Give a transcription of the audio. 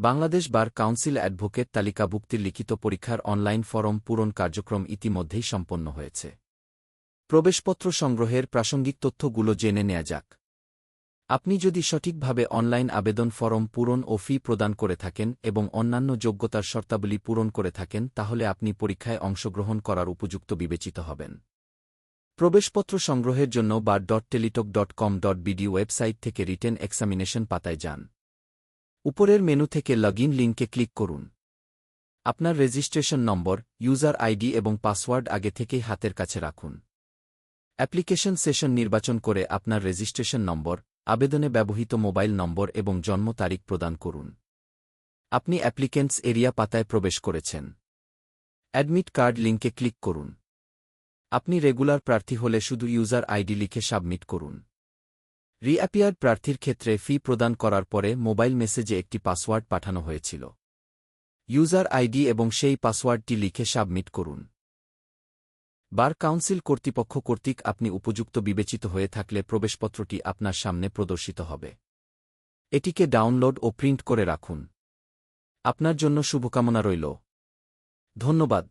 Bangladesh bar council advocate তালিকাভুক্তির লিখিত পরীক্ষার অনলাইন ফরম পূরণ কার্যক্রম ইতিমধ্যেই সম্পন্ন হয়েছে। প্রবেশপত্র সংগ্রহের প্রাসঙ্গিক তথ্যগুলো জেনে নেওয়া যাক। আপনি যদি সঠিকভাবে অনলাইন আবেদন ফরম পূরণ ও ফি প্রদান করে থাকেন এবং অন্যান্য যোগ্যতার শর্তাবলী পূরণ করে থাকেন, তাহলে আপনি পরীক্ষায় অংশগ্রহণ করার উপযুক্ত বিবেচিত হবেন। প্রবেশপত্র সংগ্রহের জন্য bar dot Teletalk dot com dot BD website থেকে রিটেন এক্সামিনেশন পাতায় যান। উপরের মেনু থেকে লগ ইন লিঙ্কে ক্লিক করুন। আপনার রেজিস্ট্রেশন নম্বর, ইউজার আইডি এবং পাসওয়ার্ড আগে থেকেই হাতের কাছে রাখুন। অ্যাপ্লিকেশন সেশন নির্বাচন করে আপনার রেজিস্ট্রেশন নম্বর, আবেদনে ব্যবহৃত মোবাইল নম্বর এবং জন্ম তারিখ প্রদান করুন। আপনি অ্যাপ্লিকেন্টস এরিয়া পাতায় প্রবেশ করেছেন। অ্যাডমিট কার্ড লিঙ্কে ক্লিক করুন। আপনি রেগুলার প্রার্থী হলে শুধু ইউজার আইডি লিখে সাবমিট করুন। রিঅ্যাপিয়ার্ড প্রার্থীর ক্ষেত্রে ফি প্রদান করার পরে মোবাইল মেসেজে একটি পাসওয়ার্ড পাঠানো হয়েছিল। ইউজার আইডি এবং সেই পাসওয়ার্ডটি লিখে সাবমিট করুন। বার কাউন্সিল কর্তৃপক্ষ কর্তৃক আপনি উপযুক্ত বিবেচিত হয়ে থাকলে প্রবেশপত্রটি আপনার সামনে প্রদর্শিত হবে। এটিকে ডাউনলোড ও প্রিন্ট করে রাখুন। আপনার জন্য শুভকামনা রইল। ধন্যবাদ।